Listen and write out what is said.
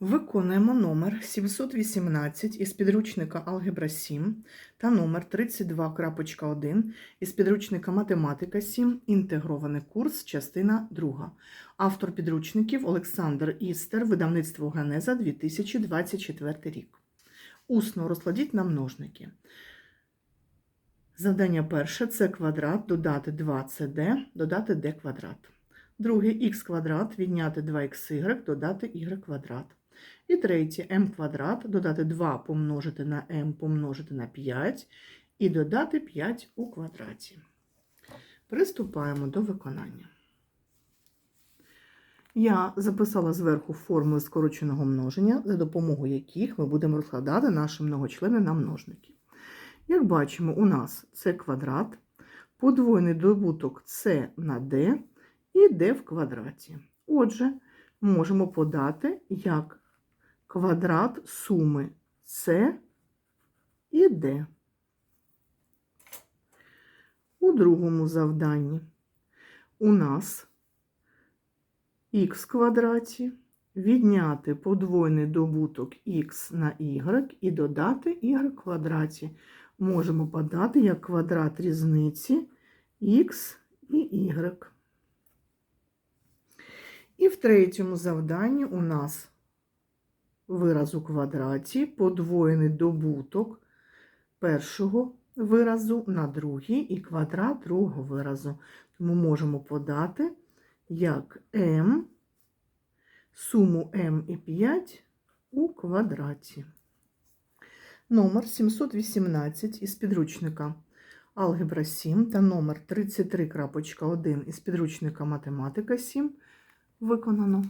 Виконуємо номер 718 із підручника Алгебра 7 та номер 32.1 із підручника Математика 7. Інтегрований курс, частина 2. Автор підручників Олександр Істер, видавництво Генеза 2024 рік. Усно розкладіть на множники. Завдання перше це квадрат, додати 2cd, додати d квадрат. Друге х квадрат, відняти 2xy, додати y квадрат. І третє m квадрат, додати 2 помножити на m помножити на 5 і додати 5 у квадраті. Приступаємо до виконання. Я записала зверху формули скороченого множення, за допомогою яких ми будемо розкладати наші многочлени на множники. Як бачимо, у нас це квадрат, подвоєний добуток c на d і d в квадраті. Отже, можемо подати як квадрат суми c і d. У другому завданні у нас х квадраті відняти подвоєний добуток х на y і додати y квадраті. Можемо подати як квадрат різниці х і y. І в третьому завданні у нас вираз у квадраті, подвоєний добуток першого виразу на другий і квадрат другого виразу. Тому можемо подати як m, суму m і 5 у квадраті. Номер 718 із підручника Алгебра 7 та номер 33.1 із підручника Математика 7 виконано.